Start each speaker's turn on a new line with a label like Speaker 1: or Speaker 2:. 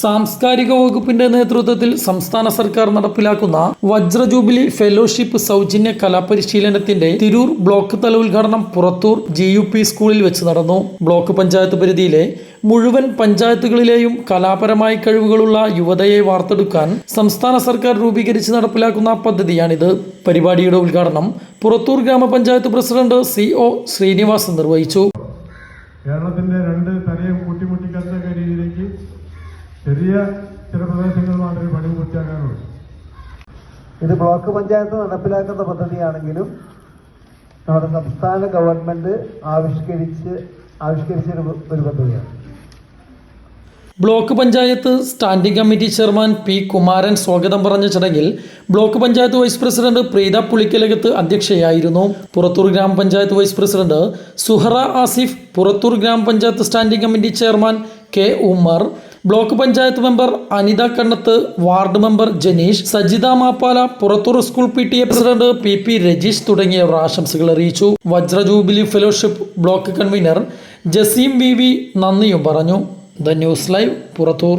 Speaker 1: സാംസ്കാരിക വകുപ്പിന്റെ നേതൃത്വത്തിൽ സംസ്ഥാന സർക്കാർ നടപ്പിലാക്കുന്ന വജ്ര ജൂബിലി ഫെലോഷിപ്പ് സൗജന്യ കലാപരിശീലനത്തിന്റെ തിരൂർ ബ്ലോക്ക് തല ഉദ്ഘാടനം പുറത്തൂർ ജി യു പി സ്കൂളിൽ വെച്ച് നടന്നു. ബ്ലോക്ക് പഞ്ചായത്ത് പരിധിയിലെ മുഴുവൻ പഞ്ചായത്തുകളിലെയും കലാപരമായ കഴിവുകളുള്ള യുവതയെ വാർത്തെടുക്കാൻ സംസ്ഥാന സർക്കാർ രൂപീകരിച്ച് നടപ്പിലാക്കുന്ന പദ്ധതിയാണിത്. പരിപാടിയുടെ ഉദ്ഘാടനം പുറത്തൂർ ഗ്രാമപഞ്ചായത്ത് പ്രസിഡന്റ് സി ഒ ശ്രീനിവാസൻ നിർവഹിച്ചു.
Speaker 2: കേരളത്തിന്റെ രണ്ട് തലയും രീതിയിലേക്ക് ചെറിയ ചില പ്രദേശങ്ങൾ മാത്രമേ പണി പൂർത്തിയാക്കാനുള്ളൂ.
Speaker 3: ഇത് ബ്ലോക്ക് പഞ്ചായത്ത് നടപ്പിലാക്കുന്ന പദ്ധതിയാണെങ്കിലും നമ്മുടെ സംസ്ഥാന ഗവൺമെന്റ് ആവിഷ്കരിച്ച് ആവിഷ്കരിച്ച ഒരു ഒരു പദ്ധതിയാണ്.
Speaker 1: Block panchayat standing committee chairman P Kumaran സ്വാഗതം പറഞ്ഞ ചടങ്ങിൽ block panchayat vice president Preetha Pulikkalakath അധ്യക്ഷയായിരുന്നു. Purathur grama panchayat vice president Suhara Asif Purathur grama panchayat standing committee chairman K Ummer block panchayat member Anitha Kannath ward member Janeesh Sajitha Mappala Purathur school P T A president P P Rajeesh തുടങ്ങിയവർ ആശംസകൾ അറിയിച്ചു. Vajra jubilee fellowship block convener Jaseem V V നന്ദിയും പറഞ്ഞു. The news live Purathur.